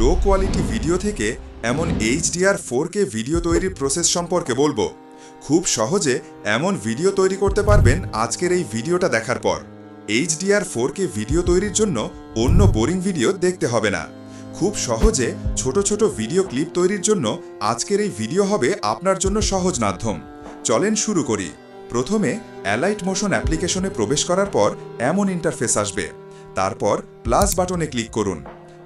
Low quality video থেকে এমন HDR four K video তৈরির প্রসেস সম্পর্কে বলব। খুব সহজে এমন ভিডিও তৈরি করতে পারবেন আজকের এই ভিডিওটা দেখার পর। এইচডিআর ফোর কে ভিডিও তৈরির জন্য অন্য বোরিং ভিডিও দেখতে হবে না। খুব সহজে ছোট ছোট ভিডিও ক্লিপ তৈরির জন্য আজকের এই ভিডিও হবে আপনার জন্য সহজ মাধ্যম। চলেন শুরু করি। প্রথমে অ্যালাইট মোশন অ্যাপ্লিকেশনে প্রবেশ করার পর এমন ইন্টারফেস আসবে। তারপর প্লাস বাটনে ক্লিক করুন।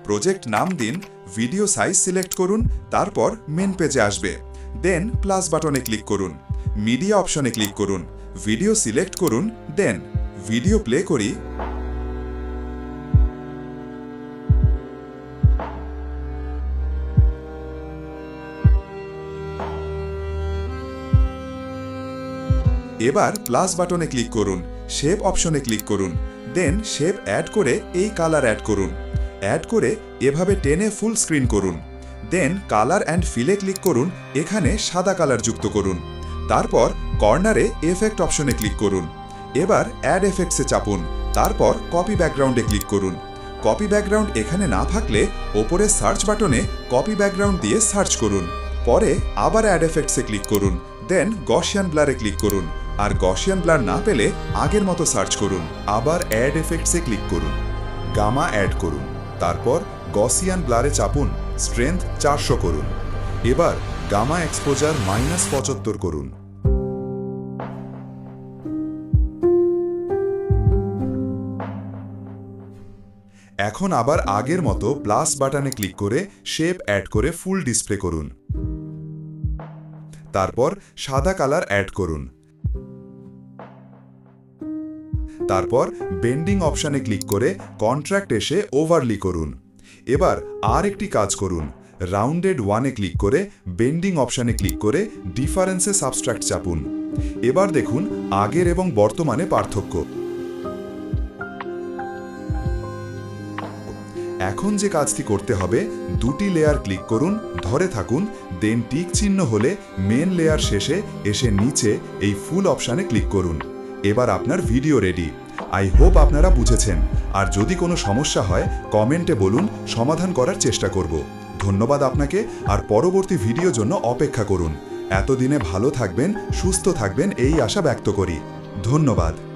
প্রজেক্ট নাম দিন ভিডিও সাইজ সিলেক্ট করুন, তারপর মেন পেজে আসবে। দেন প্লাস বাটনে ক্লিক করুন। মিডিয়া অপশনে ক্লিক করুন। ভিডিও সিলেক্ট করুন দেন ভিডিও প্লে করি। এবার প্লাস বাটনে ক্লিক করুন শেপ অপশনে ক্লিক করুন দেন শেপ অ্যাড করে এই কালার অ্যাড করুন। অ্যাড করে এভাবে টেনে ফুল স্ক্রিন করুন। দেন কালার অ্যান্ড ফিলে ক্লিক করুন, এখানে সাদা কালার যুক্ত করুন। তারপর কর্নারে এফেক্ট অপশনে ক্লিক করুন। এবার অ্যাড এফেক্টসে চাপুন, তারপর কপি ব্যাকগ্রাউন্ডে ক্লিক করুন। কপি ব্যাকগ্রাউন্ড এখানে না থাকলে ওপরে সার্চ বাটনে কপি ব্যাকগ্রাউন্ড দিয়ে সার্চ করুন। পরে আবার অ্যাড এফেক্টসে ক্লিক করুন। দেন গসিয়ান ব্লারে ক্লিক করুন। আর গসিয়ান ব্লার না পেলে আগের মতো সার্চ করুন। আবার অ্যাড এফেক্টসে ক্লিক করুন। গামা অ্যাড করুন। তারপর গসিয়ান ব্লারে চাপুন, স্ট্রেংথ চারশো করুন। এবার গামা এক্সপোজার মাইনাস পঁচাত্তর করুন। এখন আবার আগের মতো প্লাস বাটনে ক্লিক করে শেপ অ্যাড করে ফুল ডিসপ্লে করুন। তারপর সাদা কালার অ্যাড করুন। তারপর বেন্ডিং অপশানে ক্লিক করে কন্ট্রাক্ট এসে ওভারলি করুন। এবার আর একটি কাজ করুন। রাউন্ডেড ওয়ানে ক্লিক করে বেন্ডিং অপশানে ক্লিক করে ডিফারেন্সে সাবস্ট্রাক্ট চাপুন। এবার দেখুন আগের এবং বর্তমানে পার্থক্য। এখন যে কাজটি করতে হবে, দুটি লেয়ার ক্লিক করুন, ধরে থাকুন দেন টিক চিহ্ন হলে মেন লেয়ার শেষে এসে নিচে এই ফুল অপশানে ক্লিক করুন। এবার আপনার ভিডিও রেডি আই হোপ আপনারা বুঝেছেন। আর যদি কোনো সমস্যা হয় কমেন্টে বলুন, সমাধান করার চেষ্টা করব। ধন্যবাদ আপনাকে, আর পরবর্তী ভিডিও জন্য অপেক্ষা করুন। এতদিনে ভালো থাকবেন, সুস্থ থাকবেন, এই আশা ব্যক্ত করি। ধন্যবাদ।